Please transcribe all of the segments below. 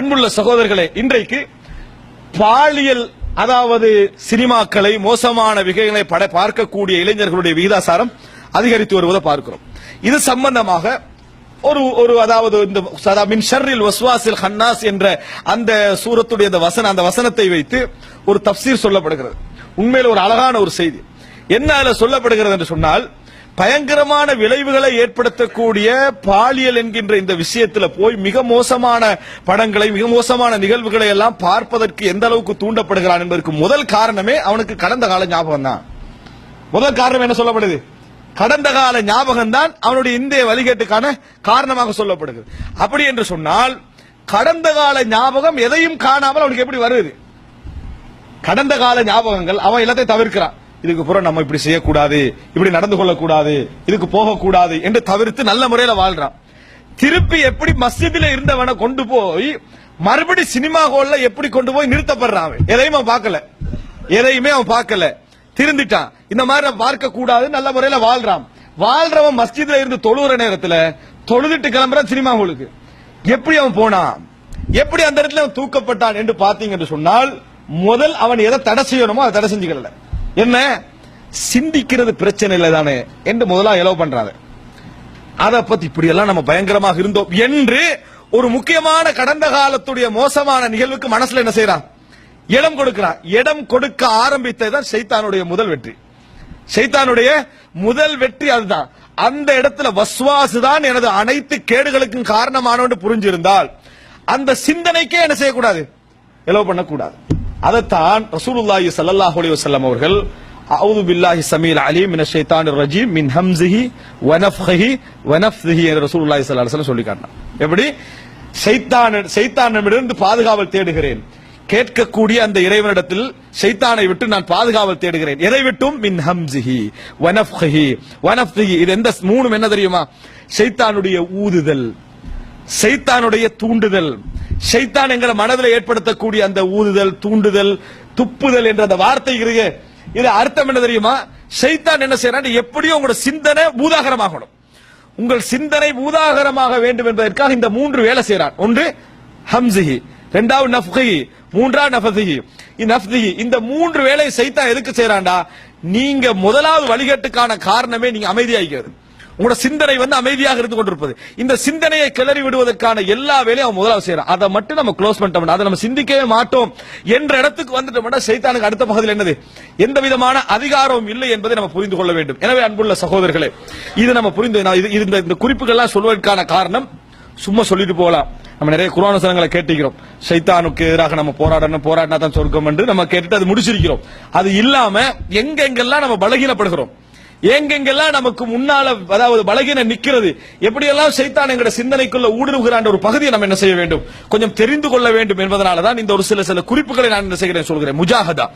அன்புள்ள சகோதரர்களே இன்றைக்கு பாலியல் அதாவது சினிமாக்களை மோசமான விகைகளை பட பார்க்கக்கூடிய இளைஞர்களுடைய விகிதாசாரம் அதிகரித்து வருவதை பார்க்கிறோம். இது சம்பந்தமாக ஒரு ஒரு அதாவது இந்த சதா மின் ஷர்ரில் வஸ்வாசில் ஹன்னாஸ் என்ற அந்த சூரத்துடைய அந்த வசன அந்த வசனத்தை வைத்து ஒரு தப்சீர் சொல்லப்படுகிறது. உண்மையில் ஒரு அழகான ஒரு செய்தி. என்ன அதில் சொல்லப்படுகிறது என்று சொன்னால் பயங்கரமான விளைவுகளை ஏற்படுத்தக்கூடிய பாலியல் என்கின்ற இந்த விஷயத்துல போய் மிக மோசமான படங்களை மிக மோசமான நிகழ்வுகளை எல்லாம் பார்ப்பதற்கு எந்த அளவுக்கு தூண்டப்படுகிறான் என்பதற்கு முதல் காரணமே அவனுக்கு கடந்த கால ஞாபகம் தான். முதல் காரணம் என்ன சொல்லப்படுது? கடந்த கால ஞாபகம் தான் அவனுடைய இந்திய வழிகேட்டுக்கான காரணமாக சொல்லப்படுகிறது அப்படி என்று சொன்னால் கடந்த கால ஞாபகம் எதையும் காணாமல் அவனுக்கு எப்படி வருது? கடந்த கால ஞாபகங்கள் அவன் எல்லாத்தையும் தவிர்க்கிறான். இதுக்கு புறம் நம்ம இப்படி செய்யக்கூடாது இப்படி நடந்து கொள்ளக்கூடாது இதுக்கு போகக்கூடாது என்று தவிர்த்து நல்ல முறையில வாழ்றான். திருப்பி எப்படி மஸ்ஜிதில இருந்தவனை கொண்டு போய் மறுபடி சினிமா ஹால்ல எப்படி கொண்டு போய் நிறுத்தப்படுறான் எதையும் அவன் பார்க்கல. எதையுமே அவன் பார்க்கல. திருந்திட்டான். இந்த மாதிரி பார்க்க கூடாது நல்ல முறையில வாழ்றான். வாழ்றவன் மஸ்ஜித்ல இருந்து தொழுகிற நேரத்துல தொழுதுட்டு கிளம்புறான் சினிமா ஹாலுக்கு. எப்படி அவன் போனான்? எப்படி அந்த இடத்துல அவன் தூக்கப்பட்டான் என்று பாத்தீங்க என்று சொன்னால் முதல் அவன் எதை தடை செய்யணுமோ அதை தடை செஞ்சுக்கல. என்ன? சிந்திக்கிறது பிரச்சனை இல்லை தானே? என்று முதலா எலோ பண்றாரு. அதை பத்தி இப்படி எல்லாம் நம்ம பயங்கரமாக இருந்தோம் என்று ஒரு முக்கியமான கடந்த காலத்துடைய மோசமான நிகழ்வுக்கு மனசுல என்ன செய்யறான்? இடம் கொடுக்கிறான். இடம் கொடுக்க ஆரம்பித்ததுதான் சைத்தானுடைய முதல் வெற்றி. சைத்தானுடைய முதல் வெற்றி அதுதான். அந்த இடத்துல வஸ்வாசு தான் எனது அனைத்து கேடுகளுக்கும் காரணமானவன் புரிஞ்சிருந்தால் அந்த சிந்தனைக்கே என்ன செய்யக்கூடாது? எலோ பண்ணக்கூடாது. அதைத்தான் ரசூலுல்லாஹி சல்லாஹ் அலி வசல்லம் அவர்கள் அவுது பில்லாஹி சமீர் அலீம் மின ஷைத்தான் ரஜீம் மின் ஹம்ஸிஹி வனஃப் நஃப்ஹிஹி என்று ரசூலுல்லாஹி ஸல்லல்லாஹு அலைஹி சொல்லி காட்டினார் எப்படி? ஷைத்தான் ஷைத்தானிடமிருந்து பாதுகாவல் தேடுகிறேன். கேட்கக்கூடிய அந்த இறைவனிடத்தில் ஷைத்தானை விட்டு நான் பாதுகாவல் தேடுகிறேன். எதை விட்டும்? மின் ஹம்ஸிஹி வ நஃப்ஹிஹி இது எந்த மூணும் என்ன தெரியுமா? ஷைத்தானுடைய ஊதுதல். சைத்தானுடைய தூண்டுதல். சைத்தான் எங்களை மனதில் ஏற்படுத்தக்கூடிய அந்த ஊதுதல் தூண்டுதல் துப்புதல் என்ற அந்த வார்த்தை இருக்கு. இது அர்த்தம் என்ன தெரியுமா? சைத்தான் என்ன செய்யறான் எப்படியும் உங்களோட சிந்தனை பூதாகரமாகணும். உங்கள் சிந்தனை பூதாகரமாக வேண்டும் என்பதற்காக இந்த மூன்று வேலை செய்யறான் ஒன்று ஹம்சிஹி ரெண்டாவது நஃப்ஹி மூன்றாவது நஃபதிஹி நஃப்திஹி இந்த மூன்று வேலையை சைத்தான் எதுக்கு செய்யறான்டா நீங்க முதலாவது வழிகட்டுக்கான காரணமே நீங்க அமைதியாகிறது உங்களோட சிந்தனை வந்து அமைதியாக இருந்து கொண்டிருப்பது. இந்த சிந்தனையை கிளறி விடுவதற்கான எல்லா வேலையும் அவன் முதலாவது செய்யறான். அதை மட்டும் நம்ம க்ளோஸ் பண்ணிட்டோம் அதை நம்ம சிந்திக்கவே மாட்டோம் என்ற இடத்துக்கு வந்துட்டோம்னா சைத்தானுக்கு அடுத்த பகுதியில் என்னது? எந்த விதமான அதிகாரமும் இல்லை என்பதை நம்ம புரிந்து கொள்ள வேண்டும். எனவே அன்புள்ள சகோதரர்களே இது நம்ம புரிந்து நான் இது- இந்த- இந்த குறிப்புகள்லாம் சொல்வதற்கான காரணம் சும்மா சொல்லிட்டு போகலாம். நம்ம நிறைய குரான் வசனங்களை கேட்டிருக்கிறோம். சைத்தானுக்கு எதிராக நம்ம போராடணும் போராடினா தான் சொர்க்கம் என்று நம்ம கேட்டுட்டு அது முடிச்சிருக்கிறோம். அது இல்லாம எங்கெங்கெல்லாம் நம்ம பலகீனப்படுகிறோம் எங்கெங்கெல்லாம் நமக்கு முன்னால அதாவது பலகீன நிக்கிறது எப்படியெல்லாம் சைத்தான் எங்கட சிந்தனைக்குள்ள ஊடுருவுகிறான் ஒரு பகுதியை நம்ம என்ன செய்ய வேண்டும்? கொஞ்சம் தெரிந்து கொள்ள வேண்டும் என்பதனாலதான் இந்த ஒரு சில சில குறிப்புகளை நான் என்ன செய்கிறேன் சொல்கிறேன். முஜாஹதா.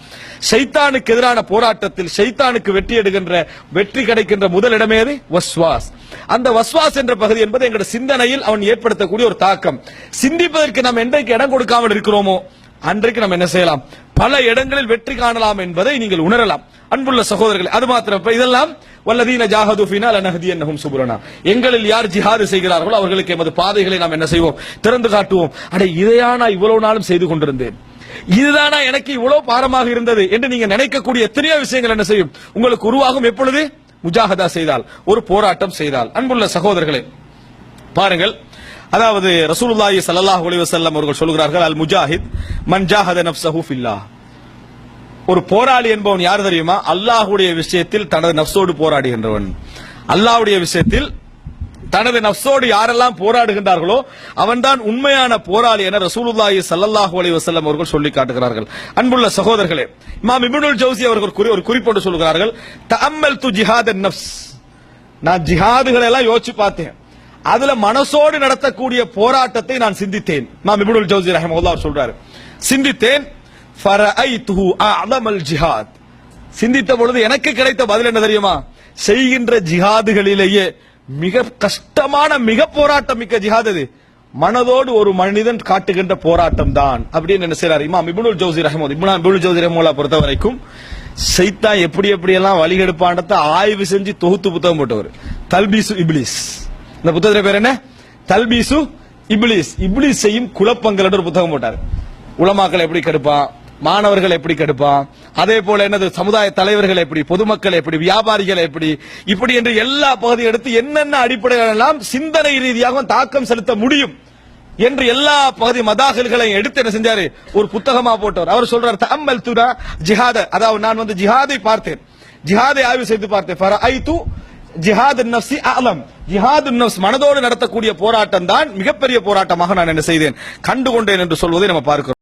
சைத்தானுக்கு எதிரான போராட்டத்தில் சைத்தானுக்கு வெற்றி எடுக்கின்ற வெற்றி கிடைக்கின்ற முதலிடமே அது வஸ்வாஸ். அந்த வஸ்வாஸ் என்ற பகுதி என்பது எங்களோட சிந்தனையில் அவன் ஏற்படுத்தக்கூடிய ஒரு தாக்கம். சிந்திப்பதற்கு நாம் என்றைக்கு இடம் கொடுக்காமல் இருக்கிறோமோ அன்றைக்கு நம்ம என்ன செய்யலாம்? பல இடங்களில் வெற்றி காணலாம் என்பதை நீங்கள் உணரலாம். அன்புள்ள சகோதரர்கள் அது மாத்திரம் இதெல்லாம் வல்லதீன ஜாஹதுஃபினா லனஹதி என்னஹும் சுபுரனா எங்களில் யார் ஜிஹாது செய்கிறார்களோ அவர்களுக்கு எமது பாதைகளை நாம் என்ன செய்வோம்? திறந்து காட்டுவோம். அட இதையா நான் இவ்வளவு நாளும் செய்து கொண்டிருந்தேன்? இதுதானா எனக்கு இவ்வளவு பாரமாக இருந்தது என்று நீங்க நினைக்கக்கூடிய எத்தனையோ விஷயங்கள் என்ன செய்யும்? உங்களுக்கு உருவாகும் எப்பொழுது? முஜாஹதா செய்தால் ஒரு போராட்டம் செய்தால். அன்புள்ள சகோதரர்களே பாருங்கள் அதாவது ரசூலுல்லாஹி ஸல்லல்லாஹு அலைஹி வஸல்லம் அவர்கள் சொல்கிறார்கள் அல் முஜாஹித் மன் ஜாஹத நஃப்ஸஹு ஃபில்லாஹ். ஒரு போராளி என்பவன் யார் தெரியுமா? அல்லாஹ்வுடைய விஷயத்தில் தனது நஃப்ஸோடு போராடுகின்றவன். அல்லாஹ்வுடைய விஷயத்தில் தனது நஃப்ஸோடு யாரெல்லாம் போராடுகின்றார்களோ அவன்தான் உண்மையான போராளி என ரசூலுல்லாஹி ஸல்லல்லாஹு அலைஹி வஸல்லம் அவர்கள் சொல்லி காட்டுகிறார்கள். அன்புள்ள சகோதரர்களே இமாம் இப்னுல் ஜௌசி அவர்கள் குறி- ஒரு குறிப்போடு சொல்கிறார்கள் தஅம்மல் து ஜிஹாத் நஃப்ஸ். நான் ஜிஹாதுகளை எல்லாம் யோசிச்சு பார்த்தேன். அதுல மனசோடு நடத்தக்கூடிய போராட்டத்தை நான் சிந்தித்தேன். நாம் இபுல் ஜவுசி ரஹமுல்லா சொல்றாரு. சிந்தித்தேன் ஜிஹாத். சிந்தித்த பொழுது எனக்கு கிடைத்த பதில் என்ன தெரியுமா? செய்கின்ற ஜிஹாதுகளிலேயே மிக கஷ்டமான மிக போராட்டம் மிக்க ஜிஹாத் அது மனதோடு ஒரு மனிதன் காட்டுகின்ற போராட்டம் தான். அப்படின்னு என்ன செய்யறாரு இமாம் இப்னுல் ஜௌசி ரஹமோத் இப்னா இப்னுல் ஜோசி ரஹமோலா பொறுத்த வரைக்கும் சைத்தா எப்படி எப்படி எல்லாம் வழிகெடுப்பான்றத ஆய்வு செஞ்சு தொகுத்து புத்தகம் போட்டவர். தல்பிசு இப்லிஸ். இந்த புத்தகத்துல பேர் என்ன? தல்பீசு இப்லீஸ். இப்லீஸ் செய்யும் குழப்பங்கள் ஒரு புத்தகம் போட்டார். உலமாக்கள் எப்படி கெடுப்பான்? மாணவர்கள் எப்படி கெடுப்பான்? அதே போல என்னது? சமுதாய தலைவர்கள் எப்படி? பொதுமக்கள் எப்படி? வியாபாரிகள் எப்படி? இப்படி என்று எல்லா பகுதியும் எடுத்து என்னென்ன அடிப்படைகள் எல்லாம் சிந்தனை ரீதியாக தாக்கம் செலுத்த முடியும் என்று எல்லா பகுதி மதாகல்களையும் எடுத்து என்ன செஞ்சாரு? ஒரு புத்தகமா போட்டவர் அவர் சொல்றார் தம்மல் துரா ஜிஹாத. அதாவது நான் வந்து ஜிஹாதை பார்த்தேன். ஜிஹாதை ஆய்வு செய்து பார்த்தேன். ஜிஹாது நப்சி அலம் ஜிஹாது நப்ஸ் மனதோடு நடத்தக்கூடிய போராட்டம் தான் மிகப்பெரிய போராட்டமாக நான் என்ன செய்தேன்? கண்டுகொண்டேன் என்று சொல்வதை நம்ம பார்க்கிறோம்.